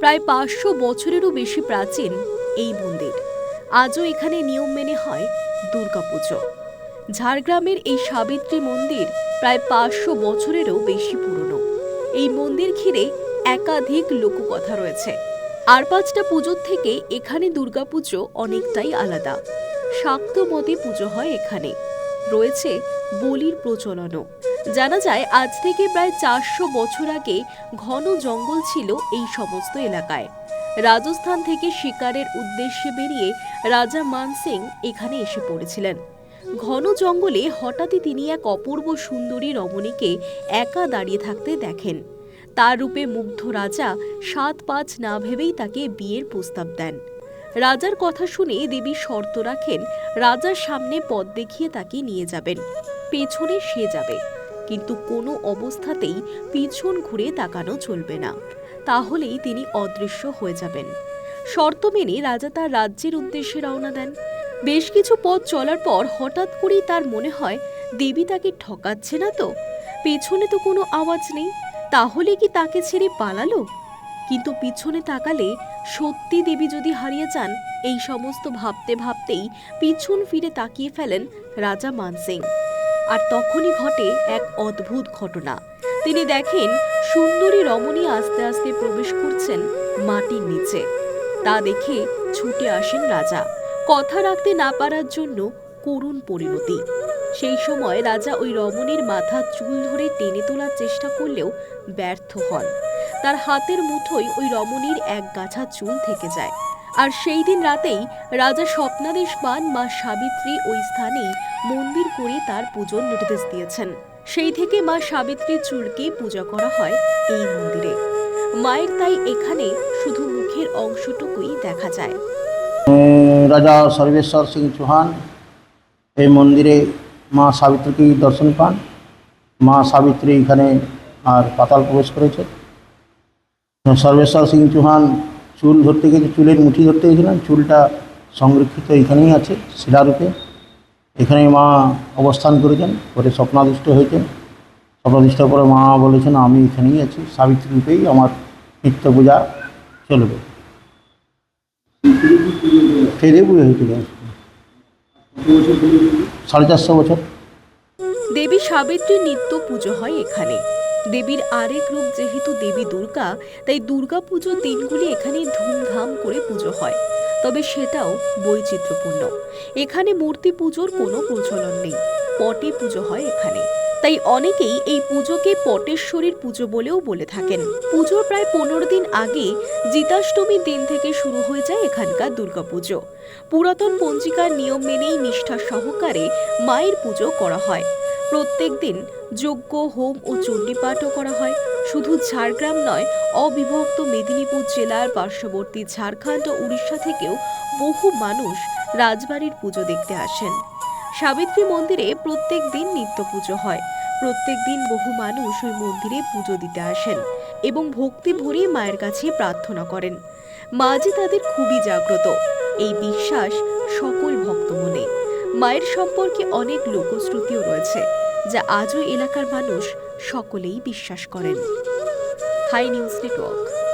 প্রায় পাঁচশো বছরেরও বেশি প্রাচীন এই মন্দির। আজও এখানে নিয়ম মেনে হয় দুর্গাপুজো ঝাড়গ্রামের এই সাবিত্রী মন্দির প্রায় পাঁচশো বছরেরও বেশি পুরনো। এই মন্দির ঘিরে একাধিক লোককথা রয়েছে। আর পাঁচটা পুজোর থেকে এখানে দুর্গাপুজো অনেকটাই আলাদা। শাক্ত মতে পুজো হয় এখানে। রয়েছে বলির প্রচলনও। জানা যায়, আজ থেকে প্রায় চারশো বছর আগে ঘন জঙ্গল ছিল এই সমস্ত এলাকায়। রাজস্থান থেকে শিকারের উদ্দেশ্যে বেরিয়ে রাজা মান সিং এখানে এসে পড়েছিলেন। ঘন জঙ্গলে হঠাৎই তিনি এক অপূর্ব সুন্দরী রমণীকে একা দাঁড়িয়ে থাকতে দেখেন। তার রূপে মুগ্ধ রাজা সাত পাঁচ না ভেবেই তাকে বিয়ের প্রস্তাব দেন। রাজার কথা শুনে দেবী শর্ত রাখেন, রাজার সামনে পথ দেখিয়ে তাকে নিয়ে যাবেন, পেছনে সে যাবে। কিন্তু কোনো অবস্থাতেই পিছন ঘুরে তাকানো চলবে না। তাহলেই তিনি অদৃশ্য হয়ে যাবেন। শর্ত মেনে রাজা তার রাজ্যের উদ্দেশ্যে রওনা দেন। বেশ কিছু পথ চলার পর হঠাৎ করেই তার মনে হয়, দেবী তাকে ঠকাচ্ছে না তো? পেছনে তো কোনো আওয়াজ নেই। তাহলে কি তাকে ছেড়ে পালালো? কিন্তু পিছনে তাকালে সত্যি দেবী যদি হারিয়ে যান, এই সমস্ত ভাবতে ভাবতেই পিছন ফিরে তাকিয়ে ফেলেন রাজা মানসিং আর তখনই ঘটে এক অদ্ভুত ঘটনা। তিনি দেখেন সুন্দরী রমণী আস্তে আস্তে প্রবেশ করছেন মাটির নিচে। তা দেখে ছুটে আসেন রাজা। কথা রাখতে না পারার জন্য করুণ পরিণতি। সেই সময় রাজা ওই রমণীর মাথা চুল ধরে টেনে তোলার চেষ্টা করলেও ব্যর্থ হন। তার হাতের মুঠোয় ওই রমণীর এক গাছা চুল থেকে যায়। আর সেই দিন রাতেই রাজা স্বপ্নাদেশ পান মা সাবিত্রী ওই স্থানে মন্দির করে তার পুজোর নির্দেশ দিয়েছেন। সেই থেকে মা সাবিত্রীর চুলকে পূজা করা হয় এই মন্দিরে। মায়ের তাই এখানে শুধু মুখের অংশটুকুই দেখা যায়। রাজা সর্বেশ্বর সিং চৌহান এই মন্দিরে মা সাবিত্রীকে দর্শন পান। মা সাবিত্রী এখানে আর পাতাল প্রবেশ করেছে। সর্বেশ্বর সিং চৌহান চুল ধরতে গেছে চুলের মুঠি ধরতে গেছিলেন চুলটা সংরক্ষিত এখানেই আছে, শিলারূপে। এখানে মা অবস্থান করেছেন, পরে স্বপ্নাদিষ্ট হয়েছেন। স্বপ্নাদিষ্টের পরে মা বলেছেন, আমি এখানেই আছি সাবিত্রী রূপেই আমার নিত্য পূজা চলবে। ফেরে পুজো হয়েছিল সাড়ে চারশো বছর। দেবী সাবিত্রীর নিত্য পুজো হয় এখানে। দেবীর আরেক রূপ যেহেতু দেবী দুর্গা, তাই দুর্গা পুজোর দিনগুলি এখানে ধুমধাম করে পুজো হয়। তবে সেটাও বৈচিত্র্যপূর্ণ। এখানে মূর্তি পুজোর কোনো প্রচলন নেই। পটে পুজো হয় এখানে। তাই অনেকেই এই পুজোকে পটেশ্বরীর পুজো বলেও বলে থাকেন। পুজোর প্রায় পনেরো দিন আগে জিতাষ্টমীর দিন থেকে শুরু হয়ে যায় এখানকার দুর্গাপুজো। পুরাতন পঞ্জিকার নিয়ম মেনেই নিষ্ঠা সহকারে মায়ের পুজো করা হয়। প্রত্যেক দিন যজ্ঞ, হোম ও চণ্ডীপাঠও করা হয়। শুধু ঝাড়গ্রাম নয়, অবিভক্ত মেদিনীপুর জেলার পার্শ্ববর্তী ঝাড়খণ্ড ও উড়িষ্যা থেকেও বহু মানুষ রাজবাড়ির পুজো দেখতে আসেন। সাবিত্রী মন্দিরে প্রত্যেক দিন নিত্য পুজো হয়। প্রত্যেক দিন বহু মানুষ ওই মন্দিরে পুজো দিতে আসেন এবং ভক্তি ভরে মায়ের কাছে প্রার্থনা করেন। মা যে তাদের খুবই জাগ্রত। এই বিশ্বাস সকল ভক্ত মনে। মায়ের সম্পর্কে অনেক লোকশ্রুতিও রয়েছে, যা আজও এলাকার মানুষ সকলেই বিশ্বাস করেন। High News Network.